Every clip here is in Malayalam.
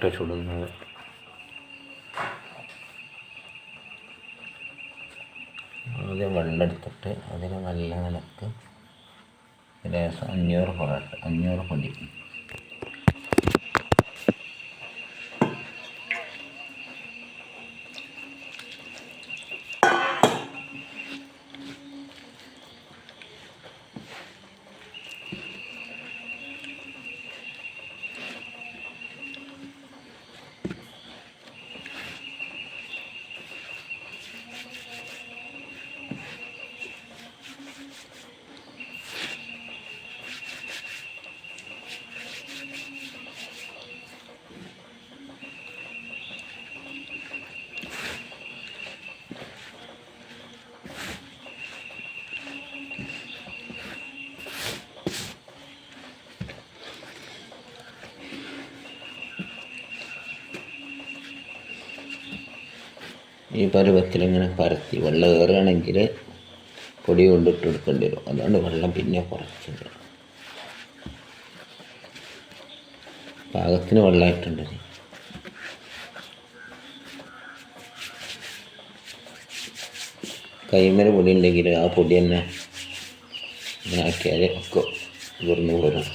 മുട്ട ചുടുന്നത്. ആദ്യം വെള്ളം എടുത്തിട്ട് അതിന് നല്ല നിലയ്ക്ക് ലേശം അഞ്ഞൂറ് പൊറോട്ട അഞ്ഞൂറ് പൊടി. ഈ പരുവത്തിൽ ഇങ്ങനെ പരത്തി വെള്ളം കയറുകയാണെങ്കിൽ പൊടി കൊണ്ടിട്ട് എടുക്കേണ്ടി വരും. അതുകൊണ്ട് വെള്ളം പിന്നെ കുറച്ച് പാകത്തിന് വെള്ളമായിട്ടുണ്ട് കൈമര പൊടി ഉണ്ടെങ്കിൽ ആ പൊടി തന്നെ ഇങ്ങനെ ആക്കിയാൽ ഒക്കെ ഇവിടുന്ന് വരും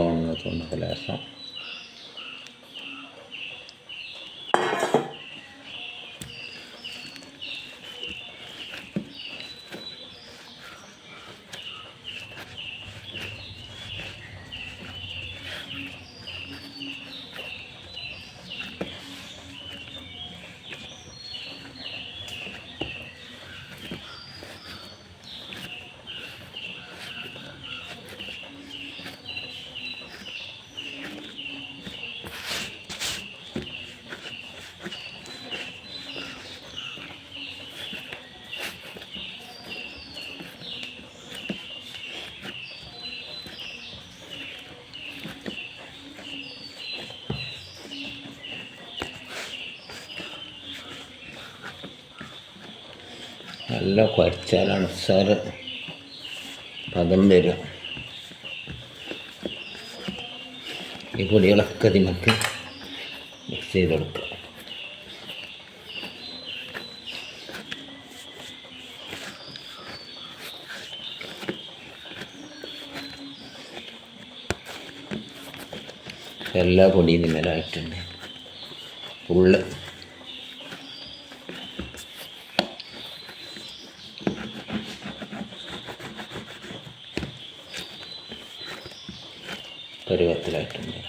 到那个中来上 നല്ല കുറച്ചാലാണ് സാറ് പദം വരും ഈ പൊടികളൊക്കെ നിങ്ങൾക്ക് മിക്സ് ചെയ്ത് കൊടുക്കുക. എല്ലാ പൊടിയും ഇതിന്മേലായിട്ടുണ്ട്. ഫുള്ള് പരുവത്തിലായിട്ടുണ്ട്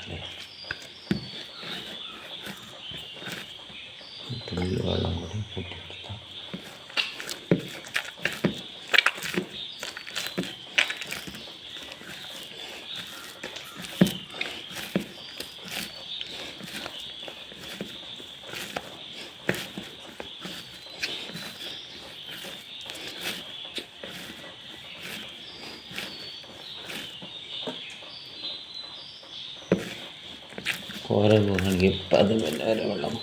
കോര പോകണമെങ്കിൽ ഇപ്പം അത് പിന്നെ വരെ വെള്ളം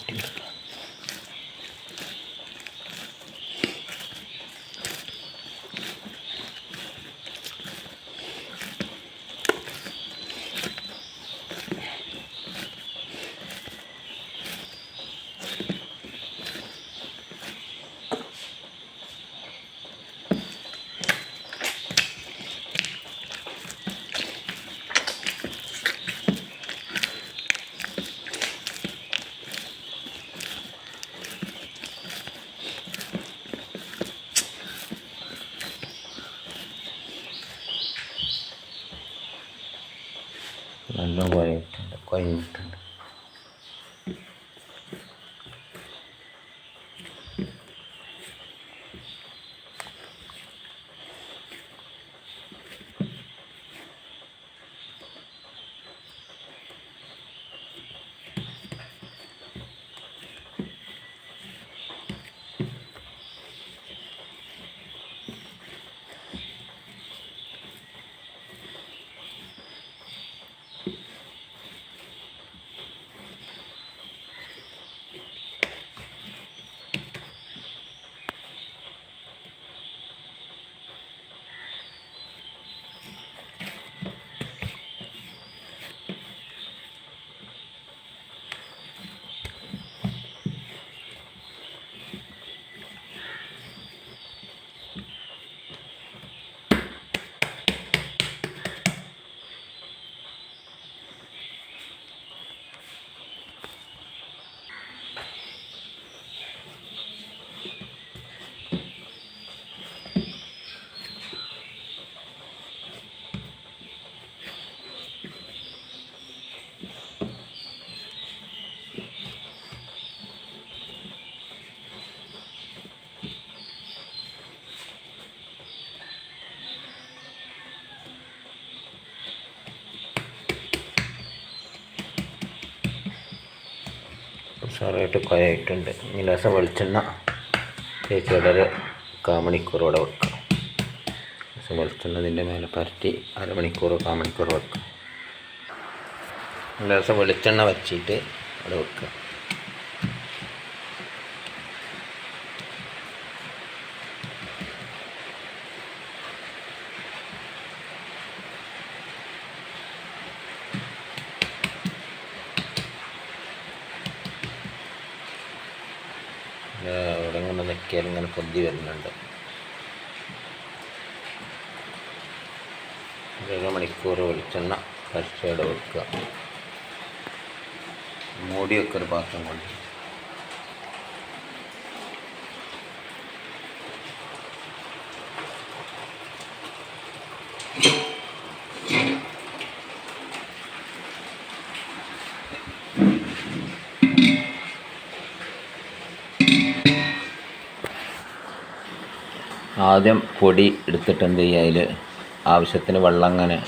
മുട്ടിയെടുക്കാം നല്ല കുഴയിട്ടുണ്ട് ഉഷാറായിട്ട് കുഴയിട്ടുണ്ട് ഇനി ലേശം വെളിച്ചെണ്ണ തേച്ച് വളരെ കാമണിക്കൂറോടെ വെക്കാം ലേശം വെളിച്ചെണ്ണ ഇതിന്റെ മേലെ പരട്ടി അരമണിക്കൂർ കാമണിക്കൂർ വെക്കാം ലേശം വെളിച്ചെണ്ണ വച്ചിട്ട് അവിടെ വെക്കുക. ഇങ്ങനെ നിൽക്കിയാൽ ഇങ്ങനെ പൊന്തി വരുന്നുണ്ട്. മണിക്കൂർ വെളിച്ചെണ്ണ ഫസ്റ്റ് വെക്കുക മൂടിയൊക്കെ ഒരു പാത്രം കൊണ്ട് ആദ്യം പൊടി എടുത്തിട്ട് എന്ത് ചെയ്യുക? അതിൽ ആവശ്യത്തിന് വെള്ളം അങ്ങനെ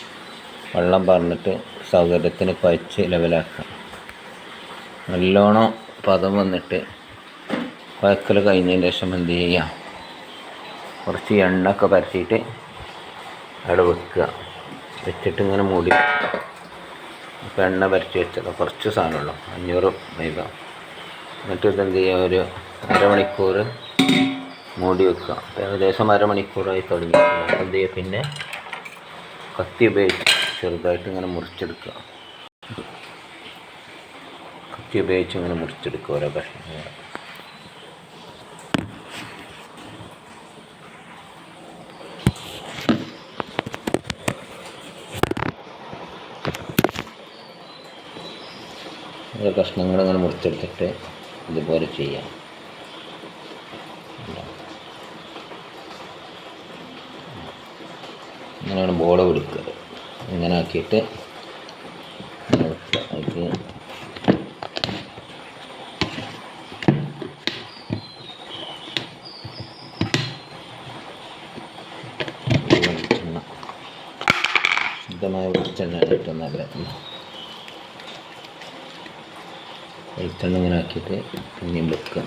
വെള്ളം പറഞ്ഞിട്ട് സൗകര്യത്തിന് കുഴച്ച് ലെവലാക്കുക. നല്ലോണം പദം വന്നിട്ട് കുഴക്കൽ കഴിഞ്ഞതിന് ശേഷം എന്ത് ചെയ്യുക? കുറച്ച് എണ്ണ ഒക്കെ പരത്തിയിട്ട് അവിടെ വെക്കുക. വെച്ചിട്ട് ഇങ്ങനെ മൂടി. അപ്പോൾ എണ്ണ പരത്തി വെച്ചത്. കുറച്ച് സാധനമുള്ളൂ. അഞ്ഞൂറ് രൂപ. എന്നിട്ട് ഇതെന്ത് ചെയ്യുക? ഒരു അരമണിക്കൂർ മൂടി വെക്കുക. ഏകദേശം അരമണിക്കൂറായി തുടങ്ങി. അത് പിന്നെ കത്തി ഉപയോഗിച്ച് ചെറുതായിട്ട് ഇങ്ങനെ മുറിച്ചെടുക്കുക. കത്തി ഉപയോഗിച്ച് ഇങ്ങനെ മുറിച്ചെടുക്കുക ഓരോ കഷ്ണങ്ങൾ. ഓരോ കഷ്ണങ്ങൾ ഇങ്ങനെ മുറിച്ചെടുത്തിട്ട് ഇതുപോലെ ചെയ്യാം. ഇങ്ങനെയാണ് ബോൾ പിടിക്കുക ഇങ്ങനെ ആക്കിയിട്ട് ശുദ്ധമായ വെളിച്ചെണ്ണ ഏറ്റവും നല്ല വെളിച്ചെണ്ണ ഇങ്ങനെ ആക്കിയിട്ട് പിന്നെയും വെക്കുക.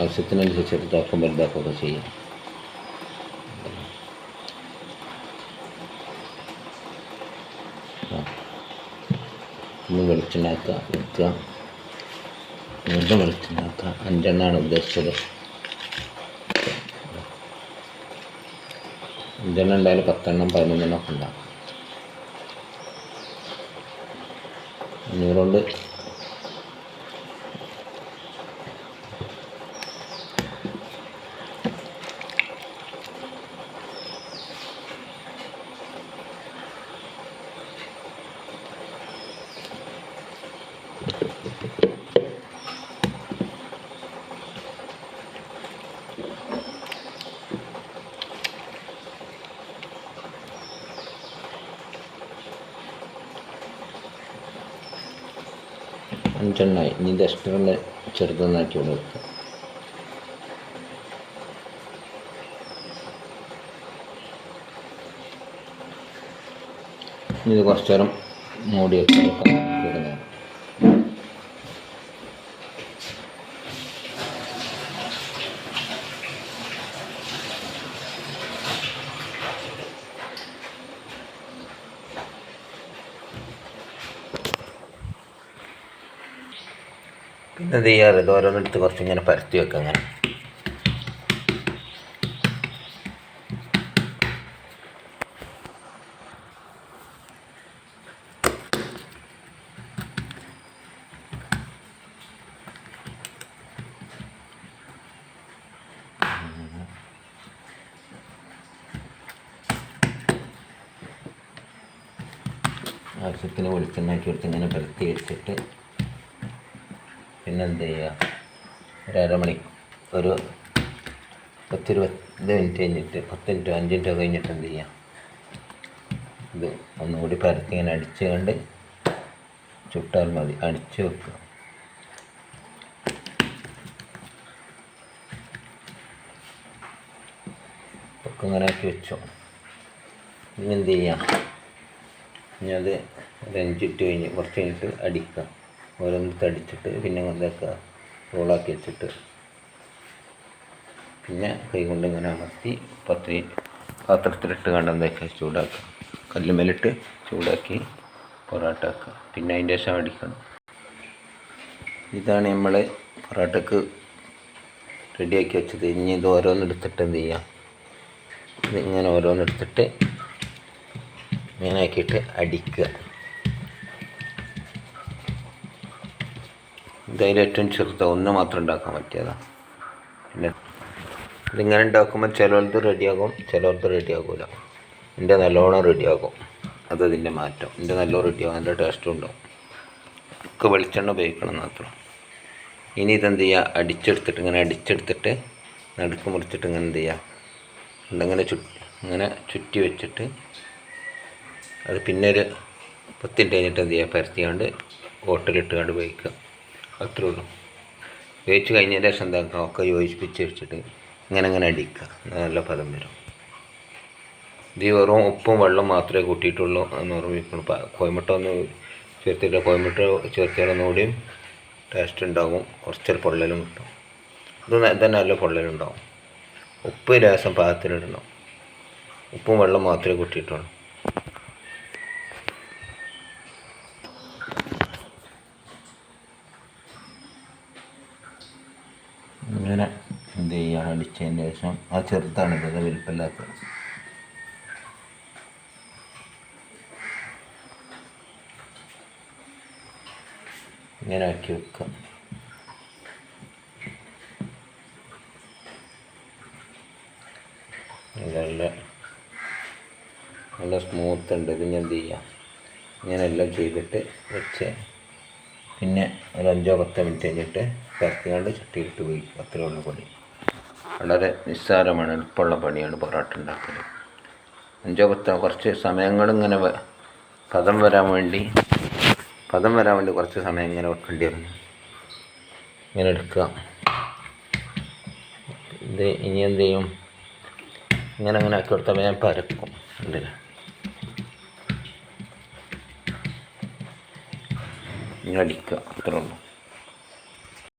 ആവശ്യത്തിനനുസരിച്ച് എടുത്താക്കും വലുതാക്കുകയൊക്കെ ചെയ്യാം. ഒന്ന് വെളിച്ചുണ്ടാക്കുക വെക്കുക വീണ്ടും വെളിച്ചുണ്ടാക്കുക. അഞ്ചെണ്ണാണ് ഉദ്ദേശിച്ചത്. അഞ്ചെണ്ണം ഉണ്ടായാലും പത്തെണ്ണം പതിനൊന്നെണ്ണം ഒക്കെ ഉണ്ടാകും അഞ്ഞൂറുകൊണ്ട് അഞ്ചെണ്ണമായി ഇനി ഇത് എക്സ്ട്രാ ചെറുതൊന്നാക്കി ഇനി ഇത് കുറച്ച് നേരം മൂടി വെക്കുക ഇടുന്നത് പിന്നെ എന്ത് ചെയ്യാറ്? ഇത് ഓരോന്നെടുത്ത് കുറച്ച് ഇങ്ങനെ പരത്തി വെക്കുക അങ്ങനെ. ആവശ്യത്തിന് വെളിച്ചെണ്ണ ആക്കി കൊടുത്ത് ഇങ്ങനെ പരത്തി വെച്ചിട്ട് പിന്നെ എന്ത് ചെയ്യുക ഒരു അരമണി ഒരു പത്തിരുപത് മിനിറ്റ് കഴിഞ്ഞിട്ട് പത്ത് മിനിറ്റോ അഞ്ച് മിനിറ്റോ കഴിഞ്ഞിട്ട് എന്ത് ചെയ്യുക ഇത് ഒന്നുകൂടി പരത്തി ഇങ്ങനെ അടിച്ച് കൊണ്ട് ചുട്ടാൽ മതി. അടിച്ച് വെക്കുക. ഒക്കെ ഇങ്ങനെ ആക്കി വെച്ചു. ഇനി എന്ത് ചെയ്യാം ഇനി അത് ഒരു അഞ്ചിട്ട് കഴിഞ്ഞ് കുറച്ച് കഴിഞ്ഞിട്ട് അടിക്കുക. ഓരോന്നിട്ട് തടിച്ചിട്ട് പിന്നെ എന്താക്കുക റോളാക്കി വെച്ചിട്ട് പിന്നെ കൈ കൊണ്ട് ഇങ്ങനെ അമർത്തി പത്തി പാത്രത്തിലിട്ട് കണ്ട എന്താക്കുക ചൂടാക്കുക. കല്ലുമേലിട്ട് ചൂടാക്കി പൊറോട്ട ആക്കുക. പിന്നെ അതിന്റെ ശേഷം അടിക്കണം. ഇതാണ് നമ്മൾ പൊറോട്ടക്ക് റെഡിയാക്കി വെച്ചത്. ഇനി ഇത് ഓരോന്നെടുത്തിട്ട് എന്ത് ചെയ്യാം? ഇതിങ്ങനെ ഓരോന്നെടുത്തിട്ട് ഇങ്ങനെ ആക്കിയിട്ട് അടിക്കുക. ഇതതിൽ ഏറ്റവും ചെറുത് ഒന്ന് മാത്രം ഉണ്ടാക്കാൻ പറ്റിയതാണ് പിന്നെ ഇതിങ്ങനെ ഉണ്ടാക്കുമ്പോൾ ചിലവർക്ക് റെഡിയാകും ചിലവർക്ക് റെഡിയാകില്ല എന്റെ നല്ലോണം റെഡിയാകും. അത് ഇതിന്റെ മാറ്റം. എന്റെ നല്ലോണം റെഡിയാകും നല്ല ടേസ്റ്റും ഉണ്ടാവും. ഒക്കെ വെളിച്ചെണ്ണ ഉപയോഗിക്കണം മാത്രം. ഇനി ഇതെന്ത് ചെയ്യുക അടിച്ചെടുത്തിട്ട് ഇങ്ങനെ അടിച്ചെടുത്തിട്ട് നടുക്ക് മുറിച്ചിട്ട് ഇങ്ങനെ എന്ത് ചെയ്യുക എന്തെങ്കിലും ചു ഇങ്ങനെ ചുറ്റി വെച്ചിട്ട് അത് പിന്നെ ഒരു പത്തിന്റെ കഴിഞ്ഞിട്ട് എന്ത് ചെയ്യുക പരത്തിയാണ്ട് ഹോട്ടലിട്ട് കണ്ട് ഉപയോഗിക്കുക. അത്രേ ഉള്ളൂ. വേവിച്ച് കഴിഞ്ഞതിന് ശേഷം എന്താക്കണം ഒക്കെ യോജിപ്പിച്ച് വെച്ചിട്ട് ഇങ്ങനെ ഇങ്ങനെ അടിക്കുക. നല്ല ഫലം വരും. ഇത് വെറും ഉപ്പും വെള്ളം മാത്രമേ കൂട്ടിയിട്ടുള്ളൂ എന്ന് ഓർമ്മിക്കണം കോയമുട്ട ഒന്ന് ചേർത്തിട്ട് കോയമുട്ട ചേർത്തിയാൽ ഒന്നുകൂടിയും ടേസ്റ്റ് ഉണ്ടാകും കുറച്ചൊരു പൊള്ളലും കിട്ടും. ഇത് തന്നെ നല്ല പൊള്ളലുണ്ടാകും ഉപ്പ് ലേശം പാകത്തിലിടണം ഉപ്പും വെള്ളം മാത്രമേ കൂട്ടിയിട്ടുള്ളൂ ഇങ്ങനെ എന്ത് ചെയ്യുക അടിച്ചതിന് ശേഷം ആ ചെറുത്താണ് ഇത് വലിപ്പമില്ലാത്തത് ഇങ്ങനെ ആക്കി വെക്കാം. നല്ല നല്ല സ്മൂത്ത് ഉണ്ട്. ഇത് ഞാൻ എന്ത് ചെയ്യാം? ഇങ്ങനെല്ലാം ചെയ്തിട്ട് വെച്ച് പിന്നെ ഒരു അഞ്ചോ പത്തോ മിനിറ്റ് കഴിഞ്ഞിട്ട് പരത്തിയാണ്ട് ചട്ടിയിലിട്ട് പോയി അത്രയുള്ള പണി വളരെ നിസ്സാരമാണ് എളുപ്പമുള്ള പണിയാണ് പൊറോട്ട ഉണ്ടാക്കൽ അഞ്ചോ പത്തോ കുറച്ച് സമയങ്ങളിങ്ങനെ പദം വരാൻ വേണ്ടി പദം വരാൻ വേണ്ടി കുറച്ച് സമയം ഇങ്ങനെ വെക്കേണ്ടി വന്നു. ഇങ്ങനെ എടുക്കുക. ഇത് ഇനി എന്ത് ചെയ്യും? ഇങ്ങനെ അങ്ങനെ ആക്കി കൊടുത്താൽ ഞാൻ പരക്കും. ഉണ്ടല്ല ഇങ്ങനെ അടിക്കുക. അത്രേ ഉള്ളൂ.